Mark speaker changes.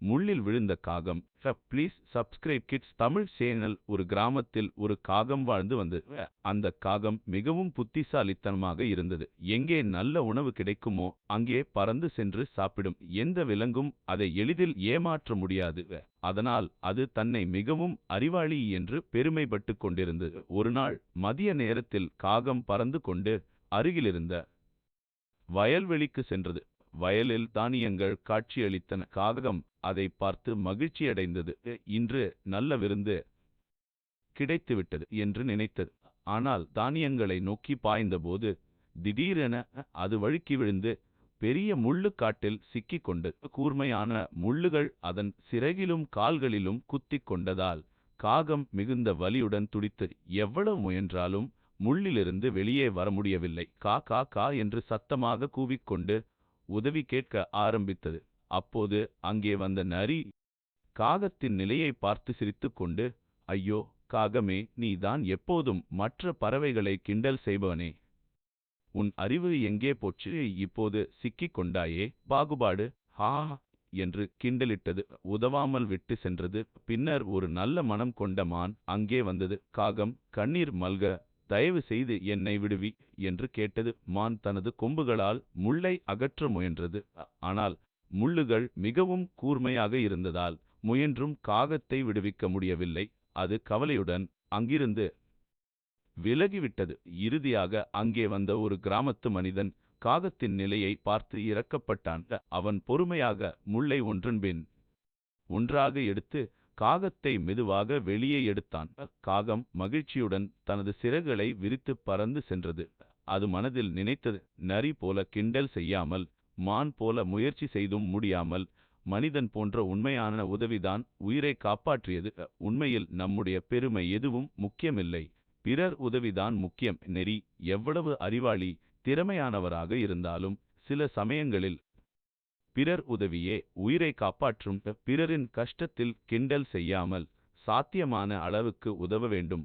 Speaker 1: முள்ளில் விழுந்த காகம். Please subscribe kids Tamil channel ஒரு கிராமத்தில் ஒரு காகம் வாழ்ந்து வந்தது. அந்த காகம் மிகவும் புத்திசாலித்தனமாக இருந்தது. எங்கே நல்ல உணவு கிடைக்குமோ அங்கே பறந்து சென்று சாப்பிடும். எந்த விலங்கும் அதை எளிதில் ஏமாற்ற முடியாது. அதனால் அது தன்னை மிகவும் அறிவாளி என்று பெருமைப்பட்டு கொண்டிருந்தது. ஒருநாள் மதிய நேரத்தில் காகம் பறந்து கொண்டு அருகிலிருந்த வயல்வெளிக்கு சென்றது. வயலில் தானியங்கள் காட்சியளித்தன. காகம் அதை பார்த்து மகிழ்ச்சியடைந்தது. இன்று நல்ல விருந்து கிடைத்துவிட்டது என்று நினைத்தது. ஆனால் தானியங்களை நோக்கி பாய்ந்தபோது திடீரென அது வழுக்கி விழுந்து பெரிய முள்ளுக்காட்டில் சிக்கிக் கொண்டு கூர்மையான முள்ளுகள் அதன் சிறகிலும் கால்களிலும் குத்திக் கொண்டதால் காகம் மிகுந்த வலியுடன் துடித்து எவ்வளவு முயன்றாலும் முள்ளிலிருந்து வெளியே வர முடியவில்லை கா கா கா என்று சத்தமாக கூவிக்கொண்டு உதவி கேட்க ஆரம்பித்தது. அப்போது அங்கே வந்த நரி காகத்தின் நிலையை பார்த்து சிரித்துக்கொண்டு ஐயோ காகமே நீ தான் எப்போதும் மற்ற பறவைகளை கிண்டல் செய்பவனே. உன் அறிவு எங்கே போச்சு? இப்போது சிக்கிக் கொண்டாயே. பாகுபாடு. ஹா என்று கிண்டலிட்டது. உதவாமல் விட்டு சென்றது. பின்னர் ஒரு நல்ல மனம் கொண்ட மான் அங்கே வந்தது. காகம் கண்ணீர் மல்க தயவு செய்து என்னை விடுவி என்று கேட்டது மான் தனது கொம்புகளால் முள்ளை அகற்ற முயன்றது. ஆனால் முள்ளுகள் மிகவும் கூர்மையாக இருந்ததால் முயன்றும் காகத்தை விடுவிக்க முடியவில்லை. அது கவலையுடன் அங்கிருந்து விலகிவிட்டது. இறுதியாக அங்கே வந்த ஒரு கிராமத்து மனிதன் காகத்தின் நிலையை பார்த்து இறக்கப்பட்டான் அவன் பொறுமையாக முள்ளை ஒன்றன்பின் ஒன்றாக எடுத்து காகத்தை மெதுவாக வெளியே எடுத்தான். காகம் மகிழ்ச்சியுடன் தனது சிறகுகளை விரித்து பறந்து சென்றது. அது மனதில் நினைத்தது நரி போல கிண்டல் செய்யாமல் மான் போல முயற்சி செய்தும் முடியாமல் மனிதன் போன்ற உண்மையான உதவிதான் உயிரை காப்பாற்றியது. உண்மையில் நம்முடைய பெருமை எதுவும் முக்கியமில்லை. பிறர் உதவிதான் முக்கியம். நெறி எவ்வளவு அறிவாளி திறமையானவராக இருந்தாலும் சில சமயங்களில் பிறர் உதவியே உயிரை காப்பாற்றும் பிறரின் கஷ்டத்தில் கிண்டல் செய்யாமல் சாத்தியமான அளவுக்கு உதவ வேண்டும்.